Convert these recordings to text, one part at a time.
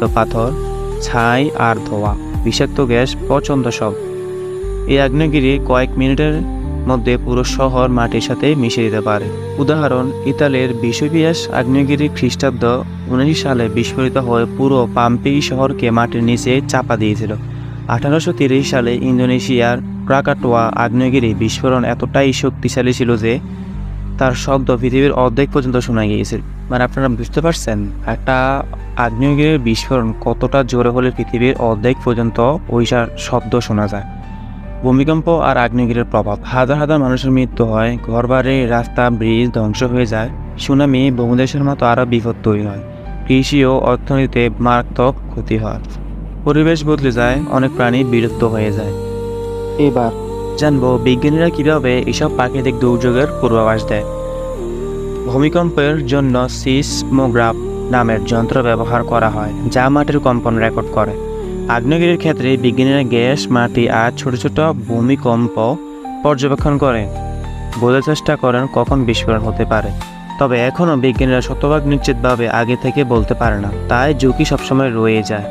পাথর, ছাই আর ধোয়া, বিষাক্ত গ্যাস প্রচণ্ড সব। এই আগ্নেয়গিরি কয়েক মিনিটের মধ্যে পুরো শহর মাটির সাথে মিশে দিতে পারে। উদাহরণ, ইতালির বিশ্ববিয়াস আগ্নেয়গিরি খ্রিস্টাব্দ উনিশ সালে বিস্ফোরিত হয়ে পুরো পাম্পি শহরকে মাটির নিচে চাপা দিয়েছিল। আঠারোশো সালে ইন্দোনেশিয়ার প্রাকাটোয়া আগ্নেয়গিরি বিস্ফোরণ এতটাই শক্তিশালী ছিল যে তার শব্দ পৃথিবীর অর্ধেক পর্যন্ত শোনা গিয়েছিল মানে আপনারা বুঝতে পারছেন, একটা আগ্নেয়গিরির বিস্ফোরণ কতটা জোরে হলে পৃথিবীর অর্ধেক পর্যন্ত ওইটার শব্দ শোনা যায়। ভূমিকম্প আর আগ্নেয়গিরির প্রভাব। হাজার হাজার মানুষের মৃত্যু হয়, ঘরবাড়ি, রাস্তা, ব্রিজ ধ্বংস হয়ে যায়, সুনামি বহুদেশের মতো আরও বিপদ তৈরি হয়। কৃষি ও অর্থনীতিতে মারাত্মক ক্ষতি হয়। পরিবেশ বদলে যায়, অনেক প্রাণী বিলুপ্ত হয়ে যায়। এবার জানব বিজ্ঞানীরা কীভাবে এসব প্রাকৃতিক দুর্যোগের পূর্বাভাস দেয়। ভূমিকম্পের জন্য সিসমোগ্রাফ নামের যন্ত্র ব্যবহার করা হয়, যা মাটির কম্পন রেকর্ড করে। আগ্নেয়গিরির ক্ষেত্রে বিজ্ঞানীরা গ্যাস, মাটি আর ছোট ছোট ভূমিকম্প পর্যবেক্ষণ করেন বোঝার চেষ্টা করেন কখন বিস্ফোরণ হতে পারে। তবে এখনও বিজ্ঞানীরা শতভাগ নিশ্চিতভাবে আগে থেকে বলতে পারে না, তাই ঝুঁকি সবসময় রয়ে যায়।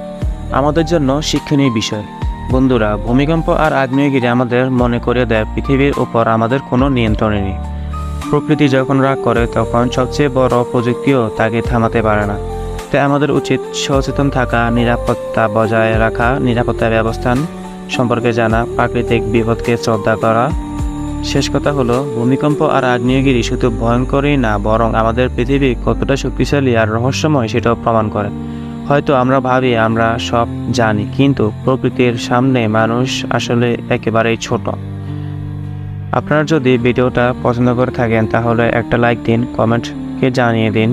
আমাদের জন্য শিক্ষণীয় বিষয়। বন্ধুরা, ভূমিকম্প আর আগ্নেয়গিরি আমাদের মনে করে দেয় পৃথিবীর উপর আমাদের কোনো নিয়ন্ত্রণ নেই। প্রকৃতি যখন রাগ করে, তখন সবচেয়ে বড় প্রযুক্তিও তাকে থামাতে পারে না। তাই আমাদের উচিত সচেতন থাকা, নিরাপত্তা বজায় রাখা, নিরাপত্তা ব্যবস্থান সম্পর্কে জানা, প্রাকৃতিক বিপদকে শ্রদ্ধা করা। শেষ কথা হলো, ভূমিকম্প আর আগ্নেয়গিরি শুধু ভয়ঙ্করই না, বরং আমাদের পৃথিবী কতটা শক্তিশালী আর রহস্যময় সেটাও প্রমাণ করে। হয়তো আমরা ভাবি, আমরা সব জানি, কিন্তু প্রকৃতির সামনে মানুষ আসলে একেবারেই ছোট। আপনারা যদি ভিডিওটা পছন্দ করে থাকেন, তাহলে একটা লাইক দিন, কমেন্টকে জানিয়ে দিন।